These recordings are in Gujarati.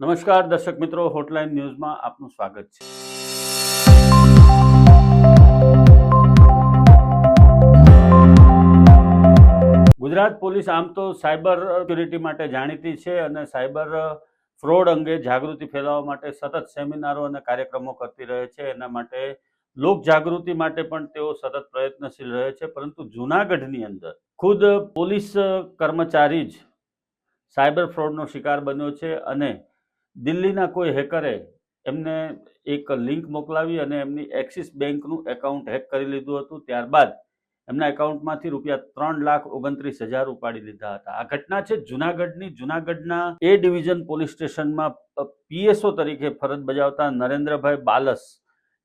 નમસ્કાર, દર્શક મિત્રો. હોટલાઇન ન્યૂઝમાં આપનું સ્વાગત છે. ગુજરાત પોલીસ આમ તો સાયબર સિક્યુરિટી માટે જાણીતી છે અને સાયબર ફ્રોડ અંગે જાગૃતિ ફેલાવવા માટે સતત સેમિનારો અને કાર્યક્રમો કરતી રહે છે. એના માટે લોક જાગૃતિ માટે પણ તેઓ સતત પ્રયત્નશીલ રહે છે. પરંતુ જૂનાગઢની અંદર ખુદ પોલીસ કર્મચારી જ સાયબર ફ્રોડનો શિકાર બન્યો છે અને દિલ્હીના કોઈ હેકરે એમને એક લિંક મોકલાવી અને એમની એક્સિસ બેંકનું એકાઉન્ટ હેક કરી લીધું હતું. ત્યારબાદ એમના એકાઉન્ટમાંથી રૂપિયા ત્રણ લાખ ઓગણત્રીસ હજાર ઉપાડી લીધા હતા. આ ઘટના છે જુનાગઢની. જુનાગઢના એ ડિવિઝન પોલીસ સ્ટેશનમાં પીએસઓ તરીકે ફરજ બજાવતા નરેન્દ્રભાઈ બાલસ.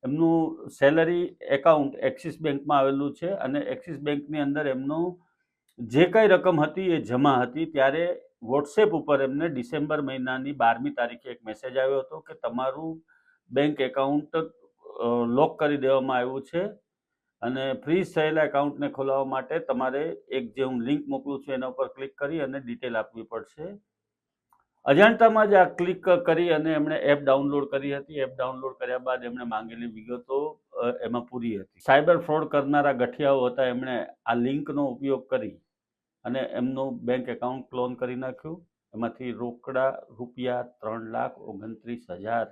એમનું સેલરી એકાઉન્ટ એક્સિસ બેંકમાં આવેલું છે અને એક્સિસ બેંકની અંદર એમનું જે કંઈ રકમ હતી એ જમા હતી. ત્યારે વોટ્સએપ ઉપર એમને ડિસેમ્બર મહિનાની બારમી તારીખે એક મેસેજ આવ્યો હતો કે તમારું બેંક એકાઉન્ટ લોક કરી દેવામાં આવ્યું છે અને ફ્રીઝ થયેલા એકાઉન્ટને ખોલાવવા માટે તમારે એક જે હું લિંક મોકલું છું એના ઉપર ક્લિક કરી અને ડિટેલ આપવી પડશે. અજાણતામાં જ આ ક્લિક કરી અને એમણે એપ ડાઉનલોડ કરી હતી. એપ ડાઉનલોડ કર્યા બાદ એમણે માંગેલી વિગતો એમાં પૂરી હતી. સાયબર ફ્રોડ કરનારા ગઠિયાઓ હતા એમણે આ લિંકનો ઉપયોગ કરી. અને એમનું બેંક એકાઉન્ટ ક્લોન કરી નાખ્યું. એમાંથી રોકડા રૂપિયા ત્રણ લાખ ઓગણત્રીસ હજાર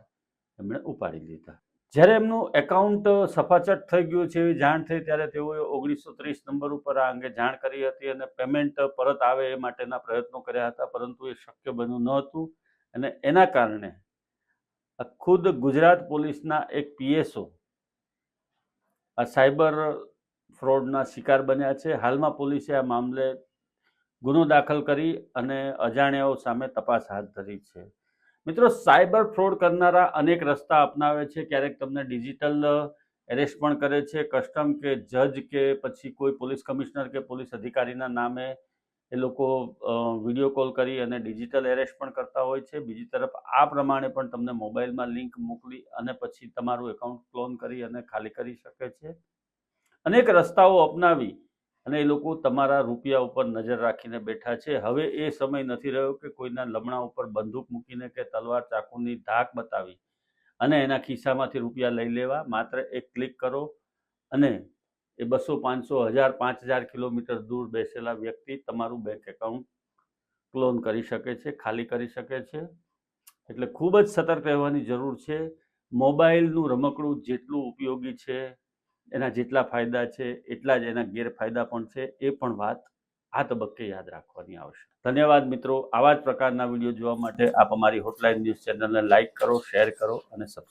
એમણે ઉપાડી લીધા જ્યારે એમનું એકાઉન્ટ સફાચટ થઈ ગયું છે એવી જાણ થઈ, ત્યારે તેઓએ ઓગણીસો ત્રીસ નંબર ઉપર આ અંગે જાણ કરી હતી અને પેમેન્ટ પરત આવે એ માટેના પ્રયત્નો કર્યા હતા, પરંતુ એ શક્ય બન્યું ન હતું. અને એના કારણે ખુદ ગુજરાત પોલીસના એક પીએસઓ આ સાયબર ફ્રોડના શિકાર બન્યા છે. હાલમાં પોલીસે આ મામલે ગુનો દાખલ કરી અને અજાણ્યાઓ સામે તપાસ હાથ ધરી છે. મિત્રો, સાયબર ફ્રોડ કરનારા અનેક રસ્તા અપનાવે છે. ક્યારેક તમને ડિજિટલ એરેસ્ટ પણ કરે છે. કસ્ટમ કે જજ કે પછી કોઈ પોલીસ કમિશનર કે પોલીસ અધિકારીના નામે એ લોકો વીડિયો કોલ કરી અને ડિજિટલ એરેસ્ટ પણ કરતા હોય છે. બીજી તરફ, આ પ્રમાણે પણ તમને મોબાઈલમાં લિંક મોકલી અને પછી તમારું એકાઉન્ટ ક્લોન કરી અને ખાલી કરી શકે છે. અનેક રસ્તાઓ અપનાવી અને એ લોકો તમારા રૂપિયા ઉપર નજર રાખીને બેઠા છે. હવે એ સમય નથી રહ્યો કે કોઈના લમણા ઉપર બંદૂક મૂકીને કે તલવાર ચાકુની ધાક બતાવી અને એના ખિસ્સામાંથી રૂપિયા લઈ લેવા. માત્ર એક ક્લિક કરો અને એ બસો પાંચસો, હજાર, પાંચ હજાર કિલોમીટર દૂર બેસેલા વ્યક્તિ તમારું બેંક એકાઉન્ટ ક્લોન કરી શકે છે, ખાલી કરી શકે છે. એટલે ખૂબ જ સતર્ક રહેવાની જરૂર છે. મોબાઈલનું રમકડું જેટલું ઉપયોગી છે એના જેટલા ફાયદા છે, એટલા જ એના ગેરફાયદા પણ છે, એ પણ વાત આ તબક્કે યાદ રાખવાની આવશે. ધન્યવાદ મિત્રો. આવા જ પ્રકારના વીડિયો જોવા માટે આપ અમારી હોટલાઇન ન્યૂઝ ચેનલને લાઇક કરો શેર કરો અને સબસ્ક્રાઈબ